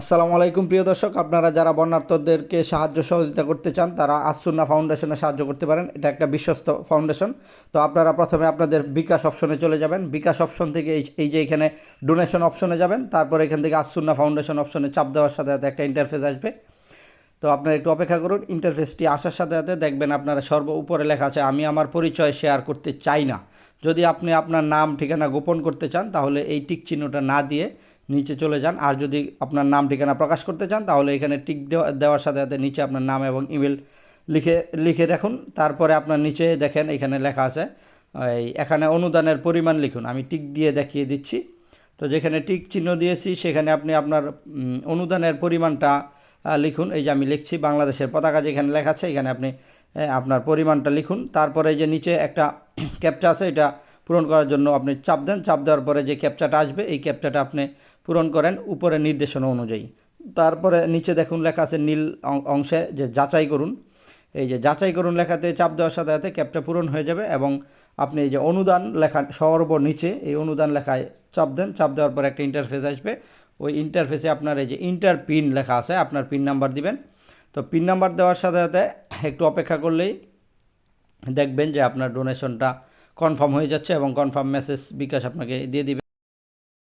আসসালামু আলাইকুম, প্রিয় দর্শক। আপনারা যারা বন্যার্থদেরকে সাহায্য সহযোগিতা করতে চান, তারা আসুন্না ফাউন্ডেশনে সাহায্য করতে পারেন। এটা একটা বিশ্বস্ত ফাউন্ডেশন। তো আপনারা প্রথমে আপনাদের বিকাশ অপশনে চলে যাবেন। বিকাশ অপশন থেকে এই যে এখানে ডোনেশন অপশনে যাবেন। তারপর এখান থেকে আসুন্না ফাউন্ডেশন অপশনে চাপ দেওয়ার সাথে সাথে একটা ইন্টারফেস আসবে। তো আপনারা একটু অপেক্ষা করুন। ইন্টারফেসটি আসার সাথে সাথে দেখবেন আপনারা সর্ব উপরে লেখা আছে, আমি আমার পরিচয় শেয়ার করতে চাই না। যদি আপনি আপনার নাম, ঠিকানা গোপন করতে চান, তাহলে এই টিক চিহ্নটা না দিয়ে নিচে চলে যান। আর যদি আপনার নাম, ঠিকানা প্রকাশ করতে চান, তাহলে এখানে টিক দেওয়া, দেওয়ার সাথে সাথে নিচে আপনার নাম এবং ইমেল লিখে লিখে রাখুন। তারপরে আপনার নিচে দেখেন, এখানে লেখা আছে, এই এখানে অনুদানের পরিমাণ লিখুন। আমি টিক দিয়ে দেখিয়ে দিচ্ছি। তো যেখানে টিক চিহ্ন দিয়েছি, সেখানে আপনি আপনার অনুদানের পরিমাণটা লিখুন। এই যে আমি লিখছি, বাংলাদেশের পতাকা যেখানে লেখা আছে, এখানে আপনি আপনার পরিমাণটা লিখুন। তারপরে এই যে নিচে একটা ক্যাপচা আছে, এটা পূরণ করার জন্য আপনি চাপ দেন। চাপ দেওয়ার পরে যে ক্যাপচাটা আসবে, এই ক্যাপচাটা আপনি পূরণ করেন উপরে নির্দেশনা অনুযায়ী। তারপরে নিচে দেখুন লেখা আছে নীল অংশে যে যাচাই করুন। এই যে যাচাই করুন লেখাতে চাপ দেওয়ার সাথে সাথে ক্যাপটা পূরণ হয়ে যাবে এবং আপনি এই যে অনুদান লেখা সর্ব নিচে এই অনুদান লেখায় চাপ দেন। চাপ দেওয়ার পর একটা ইন্টারফেস আসবে। ওই ইন্টারফেসে আপনার এই যে ইন্টার পিন লেখা আছে, আপনার পিন নাম্বার দিবেন। তো পিন নাম্বার দেওয়ার সাথে সাথে একটু অপেক্ষা করলেই দেখবেন যে আপনার ডোনেশনটা কনফার্ম হয়ে যাচ্ছে এবং কনফার্ম মেসেজ বিকাশ আপনাকে দিয়ে দিবে।